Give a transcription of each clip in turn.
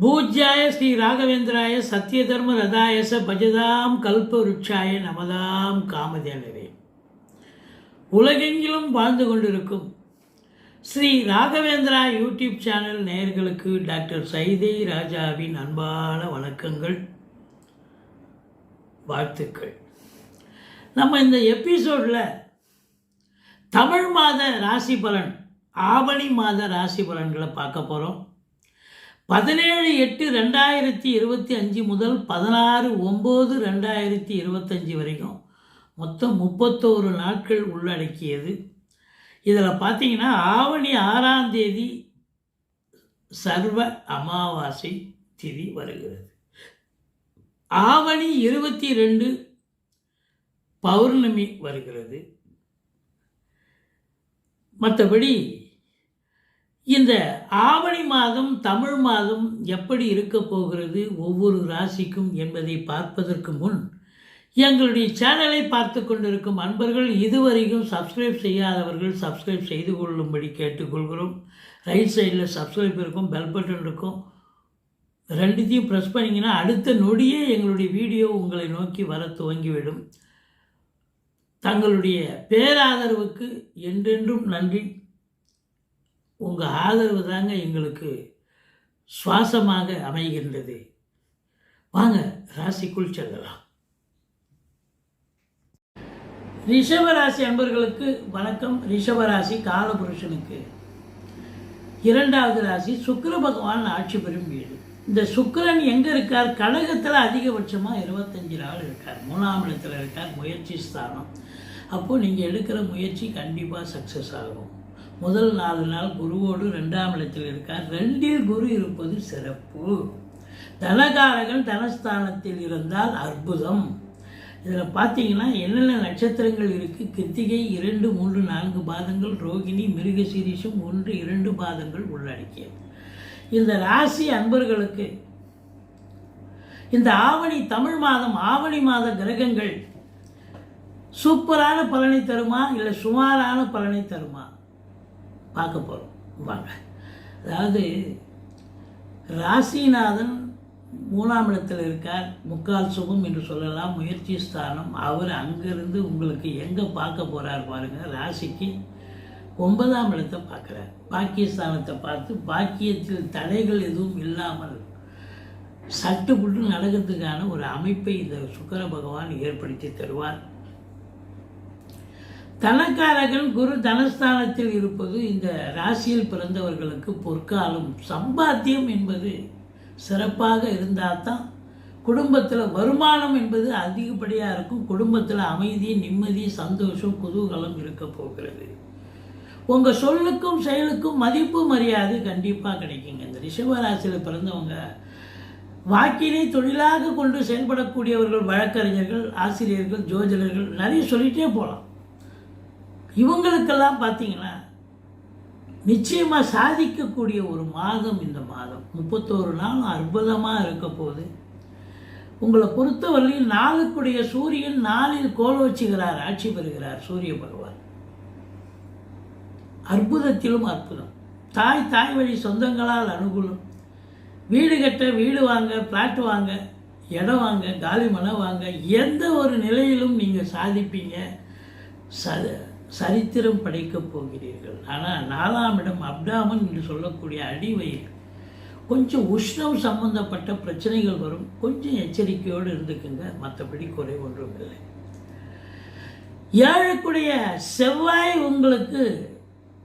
பூஜ்யாய ஸ்ரீ ராகவேந்திராய சத்திய தர்ம ரதாயச பஜதாம் கல்ப கல்பவருட்சாய நமதாம் காமதேனரே உலகெங்கிலும் வாழ்ந்து கொண்டிருக்கும் ஸ்ரீ ராகவேந்திரா யூடியூப் சேனல் நேயர்களுக்கு டாக்டர் சைதை ராஜாவின் அன்பான வணக்கங்கள் வாழ்த்துக்கள். நம்ம இந்த எபிசோடில் தமிழ் மாத ராசி பலன் ஆவணி மாத ராசி பலன்களை பார்க்க போகிறோம் பதினேழு எட்டு ரெண்டாயிரத்தி இருபத்தி அஞ்சு முதல் பதினாறு ஒம்பது ரெண்டாயிரத்தி இருபத்தஞ்சி வரைக்கும் மொத்தம் முப்பத்தோரு நாட்கள் உள்ளடக்கியது. இதில் பார்த்தீங்கன்னா ஆவணி ஆறாம் தேதி சர்வ அமாவாசை திதி வருகிறது. ஆவணி இருபத்தி ரெண்டு பௌர்ணமி வருகிறது. மற்றபடி இந்த ஆவணி மாதம் தமிழ் மாதம் எப்படி இருக்க போகிறது ஒவ்வொரு ராசிக்கும் என்பதை பார்ப்பதற்கு முன் எங்களுடைய சேனலை பார்த்து கொண்டிருக்கும் அன்பர்கள் இதுவரைக்கும் சப்ஸ்கிரைப் செய்யாதவர்கள் சப்ஸ்கிரைப் செய்து கொள்ளும்படி கேட்டுக்கொள்கிறோம். ரைட் சைடில் சப்ஸ்கிரைப் இருக்கும் பெல் பட்டன் இருக்கும். ரெண்டுத்தையும் ப்ரெஸ் பண்ணிங்கன்னா அடுத்த நொடியே எங்களுடைய வீடியோ உங்களை நோக்கி வர துவங்கிவிடும். தங்களுடைய பேராதரவுக்கு என்றென்றும் நன்றி. உங்கள் ஆதரவு தாங்க எங்களுக்கு சுவாசமாக அமைகின்றது. வாங்க ராசிக்குள் செல்லலாம். ரிஷபராசி அன்பர்களுக்கு வணக்கம். ரிஷபராசி காலபுருஷனுக்கு. இரண்டாவது ராசி சுக்கிர பகவான் ஆட்சி பெறும் வீடு. இந்த சுக்கரன் எங்கே இருக்கார்? கழகத்தில் அதிகபட்சமாக இருபத்தஞ்சு நாள் இருக்கார். மூணாம் இடத்துல இருக்கார். முயற்சி ஸ்தானம். அப்போது நீங்கள் எடுக்கிற முயற்சி கண்டிப்பாக சக்ஸஸ் ஆகும். முதல் நாலு நாள் குருவோடு ரெண்டாம் இடத்தில் இருக்கார். ரெண்டில் குரு இருப்பது சிறப்பு. தனகாரகன் தனஸ்தானத்தில் இருந்தால் அற்புதம். இதில் பார்த்தீங்கன்னா என்னென்ன நட்சத்திரங்கள் இருக்குது கிருத்திகை இரண்டு மூன்று நான்கு பாதங்கள் ரோகிணி மிருகசீரிஷம் ஒன்று இரண்டு பாதங்கள் உள்ளடக்கியது. இந்த ராசி அன்பர்களுக்கு இந்த ஆவணி தமிழ் மாதம் ஆவணி மாத கிரகங்கள் சூப்பரான பலனை தருமா? இல்லை சுமாரான பலனை தருமா? பார்க்க போகிறோம் வாங்க. அதாவது ராசிநாதன் மூணாம் இடத்தில் இருக்கார். முக்கால் சுகம் என்று சொல்லலாம். முயற்சி ஸ்தானம். அவர் அங்கேருந்து உங்களுக்கு எங்கே பார்க்க போகிறார் பாருங்கள் ராசிக்கு ஒன்பதாம் இடத்தை பார்க்குறார். பாக்கியஸ்தானத்தை பார்த்து பாக்கியத்தில் தடைகள் எதுவும் இல்லாமல் சட்டுப்புட்டு நடக்கிறதுக்கான ஒரு அமைப்பை இந்த சுக்கர பகவான் ஏற்படுத்தி தருவார். தனக்காரர்கள் குரு தனஸ்தானத்தில் இருப்பது இந்த ராசியில் பிறந்தவர்களுக்கு பொற்காலம். சம்பாத்தியம் என்பது சிறப்பாக இருந்தால் தான் குடும்பத்தில் வருமானம் என்பது அதிகப்படியாக இருக்கும். குடும்பத்தில் அமைதி நிம்மதி சந்தோஷம் குதூகலம் இருக்க போகிறது. உங்கள் சொல்லுக்கும் செயலுக்கும் மதிப்பு மரியாதை கண்டிப்பாக கிடைக்குங்க. இந்த ரிஷபராசியில் பிறந்தவங்க வாக்கினை தொழிலாக கொண்டு செயல்படக்கூடியவர்கள் வழக்கறிஞர்கள் ஆசிரியர்கள் ஜோதிடர்கள் நிறைய சொல்லிகிட்டே போகலாம் இவங்களுக்கெல்லாம் பார்த்தீங்கன்னா நிச்சயமாக சாதிக்கக்கூடிய ஒரு மாதம் இந்த மாதம். முப்பத்தோரு நாள் அற்புதமாக இருக்க போது உங்களை பொறுத்தவரையில் நாளுக்குடைய சூரியன் நாளில் கோல வச்சுகிறார் ஆட்சி பெறுகிறார் சூரிய பகவான். அற்புதத்திலும் அற்புதம். தாய் தாய் வழி சொந்தங்களால் அனுகூலம். வீடு கட்ட வீடு வாங்க பிளாட் வாங்க இடம் வாங்க காலி மனை வாங்க எந்த ஒரு நிலையிலும் நீங்கள் சாதிப்பீங்க. ச சரித்திரம் படைக்கப் போகிறீர்கள். ஆனால் நாலாம் இடம் அப்டாமன் என்று சொல்லக்கூடிய அடிவயிறு. கொஞ்சம் உஷ்ணம் சம்பந்தப்பட்ட பிரச்சனைகள் வரும். கொஞ்சம் எச்சரிக்கையோடு இருந்துக்குங்க. மற்றபடி குறை ஒன்றும் இல்லை. ஏழுக்குடைய செவ்வாய் உங்களுக்கு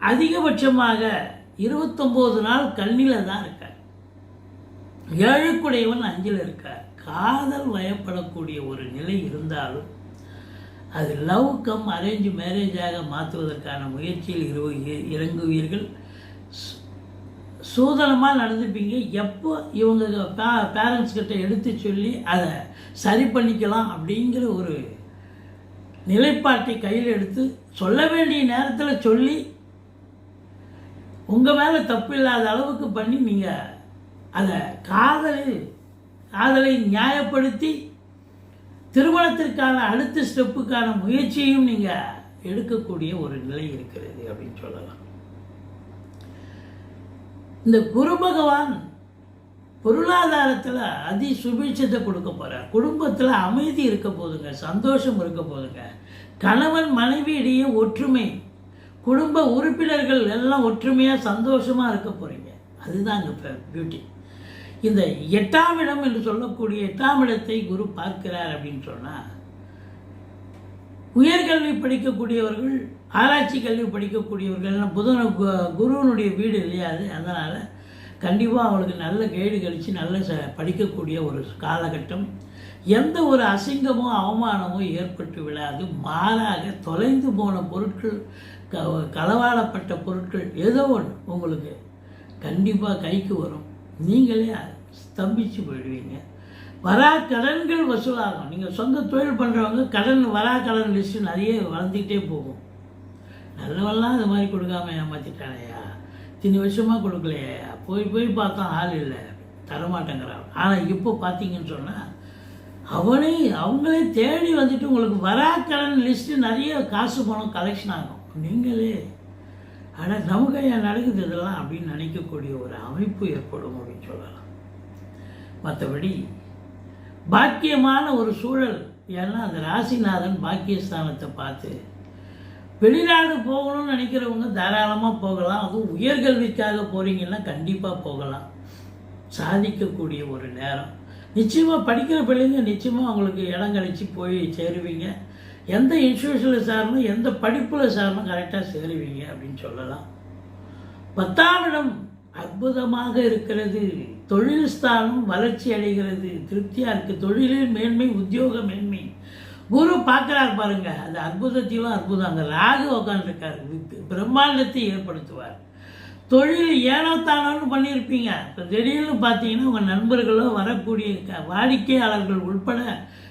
அதிகபட்சமாக இருபத்தொம்போது நாள் கண்ணில் தான் இருக்கார். ஏழுக்குடையவன் அஞ்சில் இருக்கார். காதல் வயப்படக்கூடிய ஒரு நிலை இருந்தாலும் அது லவ் கம் அரேஞ்ச் மேரேஜாக மாற்றுவதற்கான முயற்சியில் இரு இறங்குவீர்கள். சூதனமாக நடந்துப்பீங்க. எப்போ இவங்க பே பேரண்ட்ஸ் கிட்ட எடுத்து சொல்லி அதை சரி பண்ணிக்கலாம் அப்படிங்கிற ஒரு நிலைப்பாட்டை கையில் எடுத்து சொல்ல வேண்டிய நேரத்தில் சொல்லி உங்கள் மேலே தப்பு இல்லாத அளவுக்கு பண்ணி நீங்கள் அதை காதலை காதலை நியாயப்படுத்தி திருமணத்திற்கான அடுத்த ஸ்டெப்புக்கான முயற்சியையும் நீங்கள் எடுக்கக்கூடிய ஒரு நிலை இருக்கிறது அப்படின்னு சொல்லலாம். இந்த குரு பகவான் பொருளாதாரத்தில் அதி சுபீட்சத்தை கொடுக்க போகிறார் குடும்பத்தில் அமைதி இருக்க போதுங்க சந்தோஷம் இருக்க போதுங்க. கணவன் மனைவி இடையே ஒற்றுமை குடும்ப உறுப்பினர்கள் எல்லாம் ஒற்றுமையாக சந்தோஷமாக இருக்க போகிறீங்க அதுதான் இங்கே பியூட்டி இந்த எட்டாம் இடம் என்று சொல்லக்கூடிய எட்டாம் இடத்தை குரு பார்க்கிறார் அப்படின்னு சொன்னால் உயர்கல்வி படிக்கக்கூடியவர்கள் ஆராய்ச்சி கல்வி படிக்கக்கூடியவர்கள் எல்லாம் புதன கு- குருவனுடைய வீடு இல்லையாது அதனால் கண்டிப்பாக அவங்களுக்கு நல்ல கேடு கழித்து நல்ல ச படிக்கக்கூடிய ஒரு காலகட்டம். எந்த ஒரு அசிங்கமோ அவமானமோ ஏற்பட்டு விடாது மாறாக தொலைந்து போன பொருட்கள் க களவாடப்பட்ட பொருட்கள் ஏதோ ஒன்று உங்களுக்கு கண்டிப்பாக கைக்கு வரும். நீங்களே ஸ்தம்பிச்சு போயிடுவீங்க. வரா கடன்கள் வசூலாகும். நீங்கள் சொந்த தொழில் பண்ணுறவங்க கடன் வரா கடன் லிஸ்ட்டு நிறைய வளர்ந்துக்கிட்டே போகும். நல்லவெல்லாம் இது மாதிரி கொடுக்காம ஏமாற்றிட்டானையா தினி வருஷமாக கொடுக்கலையா. போய் போய் பார்த்தா ஆள் இல்லை. தரமாட்டேங்கிறான். ஆனால் இப்போ பார்த்தீங்கன்னு சொன்னால் அவனே அவங்களே தேடி வந்துட்டு உங்களுக்கு வரா கடன் லிஸ்ட்டு நிறைய காசு பணம் கலெக்ஷன் ஆகும். நீங்களே ஆனால் நமக்கு ஏன் நடக்குது இதெல்லாம் அப்படின்னு நினைக்கக்கூடிய ஒரு அமைப்பு ஏற்படும் அப்படின்னு சொல்லலாம். மற்றபடி பாக்கியமான ஒரு சூழல் ஏன்னா அந்த ராசிநாதன் பாக்கியஸ்தானத்தை பார்த்து வெளிநாடு போகணும்னு நினைக்கிறவங்க தாராளமாக போகலாம். அதுவும் உயர்கல்விக்காக போகிறீங்கன்னா கண்டிப்பாக போகலாம். சாதிக்கக்கூடிய ஒரு நேரம். நிச்சயமாக படிக்கிற பிள்ளைங்க நிச்சயமாக அவங்களுக்கு இடம் கழிச்சு போய் சேருவீங்க. எந்த இன்ஸ்டியூஷனில் சேரணும் எந்த படிப்பில் சேரணும் கரெக்டாக சேருவீங்க அப்படின்னு சொல்லலாம். பத்தாம் இடம் அற்புதமாக இருக்கிறது தொழில் ஸ்தானம் வளர்ச்சி அடைகிறது திருப்தியாக இருக்குது தொழிலில் மேன்மை உத்தியோக மேன்மை. குரு பார்க்குறாரு பாருங்க அது அற்புதத்திலும் அற்புதம். அங்கே ராகு உட்காந்துருக்காரு பிரம்மாண்டத்தை ஏற்படுத்துவார். தொழில் ஏனோத்தானோன்னு பண்ணியிருப்பீங்க. இப்போ திடீர்னு பார்த்தீங்கன்னா உங்கள் நண்பர்களோ வரக்கூடிய க- வாடிக்கையாளர்கள் உட்பட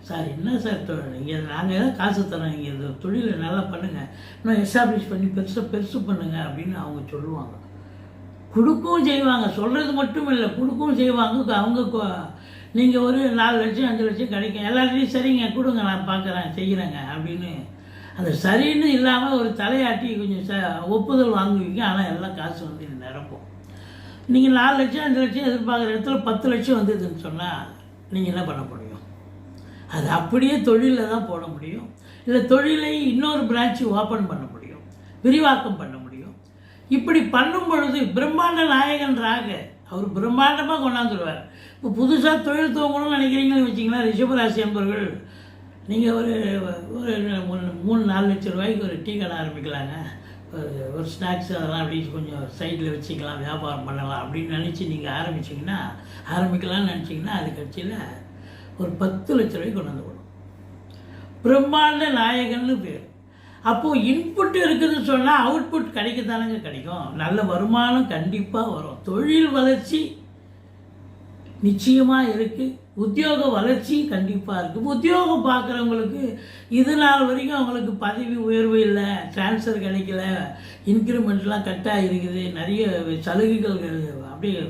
சார் என்ன சார் தொழில்? இங்கே நாங்கள் ஏதாவது காசு தரோம் இங்கே இந்த தொழிலை நல்லா பண்ணுங்கள் இன்னும் எஸ்டாப்ளிஷ் பண்ணி பெருசாக பெருசு பண்ணுங்கள் அப்படின்னு அவங்க சொல்லுவாங்க. கொடுக்கவும் செய்வாங்க. சொல்கிறது மட்டும் இல்லை கொடுக்கவும் செய்வாங்க. அவங்க நீங்கள் ஒரு நாலு லட்சம் அஞ்சு லட்சம் கிடைக்கும். எல்லார்ட்டையும் சரிங்க கொடுங்க நான் பார்க்குறேன் செய்கிறேங்க அப்படின்னு அந்த சரின்னு இல்லாமல் ஒரு தலையாட்டி கொஞ்சம் ச ஒப்புதல் வாங்குவீங்க. ஆனால் எல்லாம் காசு வந்து நிரப்பும். நீங்கள் நாலு லட்சம் அஞ்சு லட்சம் எதிர்பார்க்குற இடத்துல பத்து லட்சம் வந்ததுன்னு சொன்னால் நீங்கள் என்ன பண்ண முடியும்? அது அப்படியே தொழிலில் தான் போட முடியும். இல்லை தொழிலை இன்னொரு பிரான்ச்சு ஓப்பன் பண்ண முடியும். விரிவாக்கம் பண்ண முடியும். இப்படி பண்ணும் பொழுது பிரம்மாண்ட நாயகன் ராக அவர் பிரம்மாண்டமாக கொண்டாந்துருவார் இப்போ புதுசாக தொழில் துவங்கணும்னு நினைக்கிறீங்கன்னு வச்சிங்கன்னா ரிஷபராசி என்பவர்கள் நீங்கள் ஒரு ஒரு மூணு- நாலு லட்சம் ரூபாய்க்கு ஒரு டீ கடை ஆரம்பிக்கலாங்க. ஒரு- ஒரு ஸ்நாக்ஸ் அதெல்லாம் அப்படி கொஞ்சம் சைடில் வச்சுக்கலாம் வியாபாரம் பண்ணலாம் அப்படின்னு நினச்சி நீங்கள் ஆரம்பிச்சிங்கன்னா ஆரம்பிக்கலாம்னு நினச்சிங்கன்னா அது கட்சியில் ஒரு பத்து லட்ச ரூபாய்க்கு கொண்டு வந்து கொடுக்கும் பிரம்மாண்ட நாயகன்னு பேர். அப்போது இன்புட் இருக்குதுன்னு சொன்னால் அவுட்புட் கிடைக்கத்தானங்க கிடைக்கும். நல்ல வருமானம் கண்டிப்பாக வரும். தொழில் வளர்ச்சி நிச்சயமாக இருக்குது உத்தியோக வளர்ச்சி கண்டிப்பாக இருக்கும். உத்தியோகம் பார்க்குறவங்களுக்கு இது நாள் வரைக்கும் அவங்களுக்கு பதவி உயர்வு இல்லை ட்ரான்ஸ்ஃபர் கிடைக்கல இன்க்ரிமெண்ட்லாம் கட்டாக இருக்குது நிறைய சலுகைகள் அப்படியே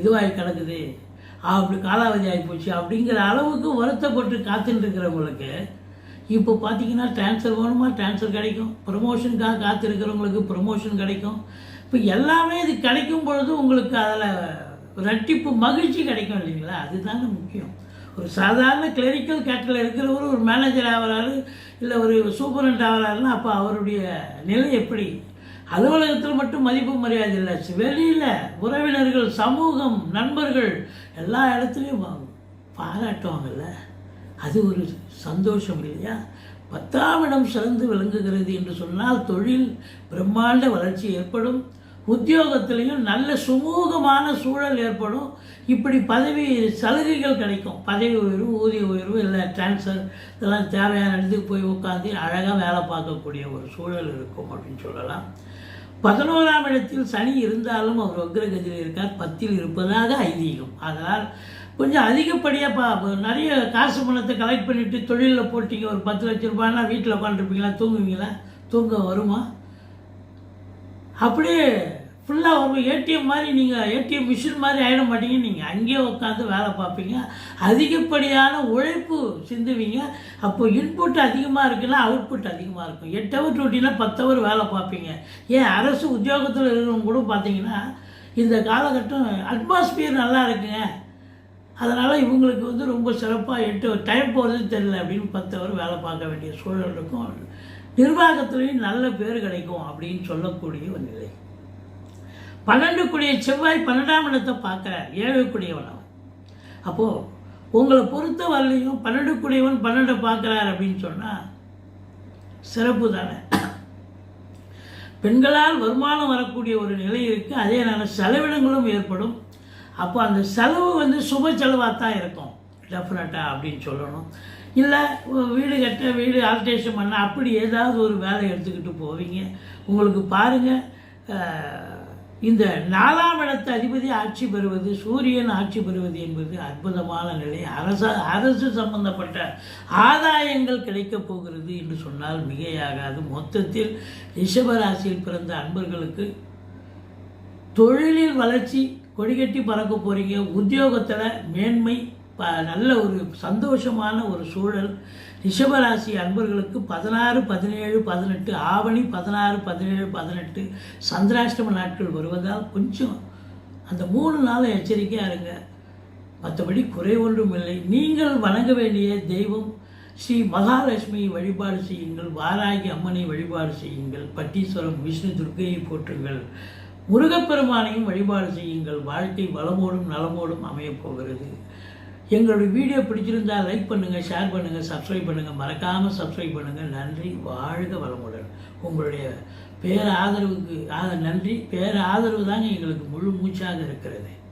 இதுவாகி கிடக்குது. அப்படி காலாவதி ஆகி போச்சு. அப்படிங்கிற அளவுக்கு வருத்தப்பட்டு காத்துட்டு இருக்கிறவங்களுக்கு இப்போ பார்த்தீங்கன்னா ட்ரான்ஸ்ஃபர் வேணுமா? ட்ரான்ஸ்ஃபர் கிடைக்கும். ப்ரொமோஷனுக்காக காத்திருக்கிறவங்களுக்கு ப்ரொமோஷன் கிடைக்கும். இப்போ எல்லாமே இது கிடைக்கும் பொழுது உங்களுக்கு அதில் ரெட்டிப்பு மகிழ்ச்சி கிடைக்கும் இல்லைங்களா? அதுதாங்க முக்கியம். ஒரு சாதாரண கிளரிக்கல் கேட்டில் இருக்கிறவர் ஒரு மேனேஜர் ஆகிறாரு இல்லை ஒரு சூப்பரண்ட் ஆகிறாருன்னா அப்போ அவருடைய நிலை எப்படி? அலுவலகத்தில் மட்டும் மதிப்பு மரியாதை இல்லை. வெளியில் உறவினர்கள் சமூகம் நண்பர்கள் எல்லா இடத்துலையும் பாராட்டுவாங்கல்ல. அது ஒரு சந்தோஷம் இல்லையா? பத்தாம் இடம் சிறந்து விளங்குகிறது என்று சொன்னால் தொழில் பிரம்மாண்ட வளர்ச்சி ஏற்படும். உத்தியோகத்திலையும் நல்ல சுமூகமான சூழல் ஏற்படும். இப்படி பதவி சலுகைகள் கிடைக்கும். பதவி உயர்வு ஊதிய உயர்வு இல்லை டிரான்ஸ்ஃபர் இதெல்லாம் தேவையான இடத்துக்கு போய் உட்காந்து அழகாக வேலை பார்க்கக்கூடிய ஒரு சூழல் இருக்கும் அப்படின்னு சொல்லலாம். பதினோராம் இடத்தில் சனி இருந்தாலும் அவர் வக்ரகதியில் இருக்கார். பத்தில் இருப்பதாக ஐதீகம். அதனால் கொஞ்சம் அதிகப்படியாக பா நிறைய காசு பணத்தை கலெக்ட் பண்ணிவிட்டு தொழிலில் போட்டிங்க. ஒரு பத்து லட்ச ரூபாய்னா வீட்டில் உட்காந்துருப்பீங்களா தூங்குவீங்களா? தூங்க வருமா? அப்படியே ஃபுல்லாக ஒரு ஏடிஎம் மாதிரி நீங்கள் ஏடிஎம் மிஷின் மாதிரி ஆகிட மாட்டீங்க. நீங்கள் அங்கேயே உட்காந்து வேலை பார்ப்பீங்க. அதிகப்படியான உழைப்பு சிந்துவீங்க. அப்போ இன்புட் அதிகமாக இருக்குன்னா அவுட்புட் அதிகமாக இருக்கும். எட்டு ஹவர் டியூட்டினா பத்து ஹவர் வேலை பார்ப்பீங்க. ஏன் அரசு உத்தியோகத்தில் இருக்கிறவங்க கூட பார்த்தீங்கன்னா இந்த காலகட்டம் அட்மாஸ்பியர் நல்லா இருக்குங்க. அதனால் இவங்களுக்கு வந்து ரொம்ப சிறப்பாக எட்டு டைம் போகிறது தெரியல அப்படின்னு பத்து அவர் வேலை பார்க்க வேண்டிய சூழல் இருக்கும். நிர்வாகத்துலேயும் நல்ல பேர் கிடைக்கும் அப்படின்னு சொல்லக்கூடிய ஒரு நிலை. பன்னெண்டு செவ்வாய் பன்னெண்டாம் இடத்தை பார்க்குறார் ஏழுக்குடியவன் அவன். அப்போது உங்களை பொறுத்த வரலையும் பன்னெண்டுக்குடியவன் பன்னெண்டை பார்க்குறார் அப்படின்னு சொன்னால் சிறப்பு தானே. பெண்களால் வருமானம் வரக்கூடிய ஒரு நிலை இருக்குது அதே நேரம் செலவினங்களும் ஏற்படும். அப்போ அந்த செலவு வந்து சுப செலவாக தான் இருக்கும். டெஃபினட்டாக அப்படின்னு சொல்லணும். இல்லை வீடு கட்ட வீடு ஆல்ட்ரேஷன் பண்ண அப்படி ஏதாவது ஒரு வேலை எடுத்துக்கிட்டு போவீங்க. உங்களுக்கு பாருங்கள் இந்த நாலாம் இடத்து அதிபதி ஆட்சி பெறுவது சூரியன் ஆட்சி பெறுவது என்பது அற்புதமான நிலை. அரச அரசு சம்பந்தப்பட்ட ஆதாயங்கள் கிடைக்கப் போகிறது என்று சொன்னால் மிகையாகாது. மொத்தத்தில் ரிஷபராசியில் பிறந்த அன்பர்களுக்கு தொழிலில் வளர்ச்சி கொடிகட்டி பறக்க போகிறீங்க உத்தியோகத்தில் மேன்மை ப நல்ல ஒரு சந்தோஷமான ஒரு சூழல். ரிஷபராசி அன்பர்களுக்கு பதினாறு பதினேழு பதினெட்டு ஆவணி பதினாறு பதினேழு பதினெட்டு சந்திராஷ்டம நாட்கள் வருவதால் கொஞ்சம் அந்த மூணு நாள் எச்சரிக்கையாக இருங்க. மற்றபடி குறை ஒன்றும் இல்லை. நீங்கள் வணங்க வேண்டிய தெய்வம் ஸ்ரீ மகாலட்சுமியை வழிபாடு செய்யுங்கள். வாராகி அம்மனை வழிபாடு செய்யுங்கள். பட்டீஸ்வரம் விஷ்ணு துர்க்கையை போற்றுங்கள். முருகப்பெருமானையும் வழிபாடு செய்யுங்கள். வாழ்க்கை வளமோடும் நலமோடும் அமையப் போகிறது. எங்களுடைய வீடியோ பிடிச்சிருந்தா லைக் பண்ணுங்கள் ஷேர் பண்ணுங்கள் சப்ஸ்கிரைப் பண்ணுங்கள் மறக்காமல் சப்ஸ்கிரைப் பண்ணுங்கள் நன்றி வாழ்க வளமுடன். உங்களுடைய பேர ஆதரவுக்கு ஆ- நன்றி. பேர ஆதரவு தாங்க எங்களுக்கு முழு மூச்சாக இருக்கிறது.